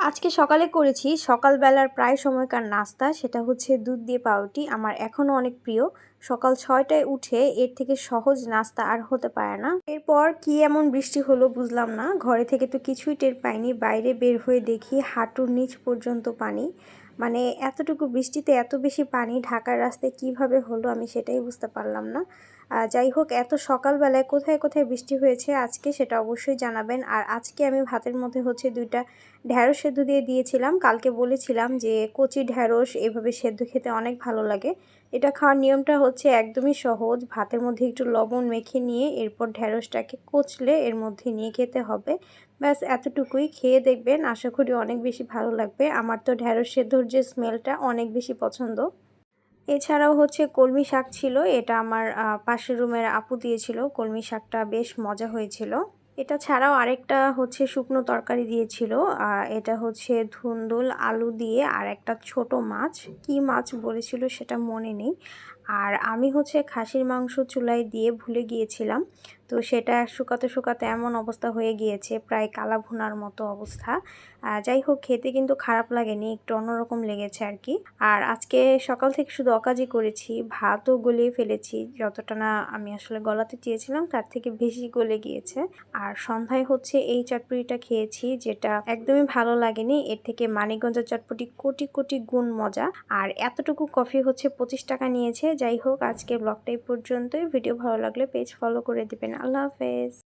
আজকে সকালে করেছি। সকালবেলার প্রায় সময়কার নাস্তা, সেটা হচ্ছে দুধ দিয়ে পাউরুটি। আমার এখনও অনেক প্রিয়। সকাল ছয়টায় উঠে এর থেকে সহজ নাস্তা আর হতে পারে না। এরপর কি এমন বৃষ্টি হলো বুঝলাম না। ঘরে থেকে তো কিছুই টের পাইনি। বাইরে বের হয়ে দেখি হাঁটুর নিচ পর্যন্ত পানি। মানে এতটুকু বৃষ্টিতে এত বেশি পানি ঢাকার রাস্তায় কীভাবে হলো আমি সেটাই বুঝতে পারলাম না। যাই হোক, এত সকালবেলায় কোথায় কোথায় বৃষ্টি হয়েছে আজকে সেটা অবশ্যই জানাবেন। আর আজকে আমি ভাতের মধ্যে হচ্ছে দুইটা ঢ্যাঁড়স সেদ্ধ দিয়ে দিয়েছিলাম। কালকে বলেছিলাম যে কচি ঢ্যাঁড়স এভাবে সেদ্ধ খেতে অনেক ভালো লাগে। এটা খাওয়ার নিয়মটা হচ্ছে একদমই সহজ। ভাতের মধ্যে একটু লবণ মেখে নিয়ে এরপর ঢ্যাঁড়সটাকে কচলে এর মধ্যে নিয়ে খেতে হবে। ব্যাস, এতটুকুই। খেয়ে দেখবেন, আশা করি অনেক বেশি ভালো লাগবে। আমার তো ঢ্যাঁড়স সেদ্ধর যে স্মেলটা অনেক বেশি পছন্দ। এছাড়াও হচ্ছে কলমি শাক ছিল, এটা আমার পাশের রুমের আপু দিয়েছিল। কলমি শাকটা বেশ মজা হয়েছিল। এটা ছাড়াও আরেকটা হচ্ছে শুকনো তরকারি দিয়েছিল এটা হচ্ছে ধুন্দুল আলু দিয়ে আর একটা ছোট মাছ। কি মাছ বলেছিল সেটা মনে নেই। আর আমি হচ্ছে খাসির মাংস চুলায় দিয়ে ভুলে গিয়েছিলাম। তো সেটা শুকাতে শুকাতে এমন অবস্থা হয়ে গিয়েছে, প্রায় কালা ভুনার মতো অবস্থা। যাই হোক, খেতে কিন্তু খারাপ লাগেনি, একটু অন্যরকম লেগেছে আর কি। আর আজকে সকাল থেকে শুধু অকাজই করেছি, ভাতও গলিয়ে ফেলেছি, যতটা না আমি আসলে গলাতে চেয়েছিলাম, তার থেকে বেশি গলে গিয়েছে। আর সন্ধ্যায় হচ্ছে এই চটপটিটা খেয়েছি, যেটা একদমই ভালো লাগেনি, এর থেকে মানিকগঞ্জের চটপটি কোটি কোটি গুণ মজা। আর এতটুকু কফি হচ্ছে পঁচিশ টাকা নিয়েছে, যাই হোক আজকে ব্লগটা এই পর্যন্তই। ভিডিও ভালো লাগলে পেজ ফলো করে দেবেন। আল্লাহ হাফেজ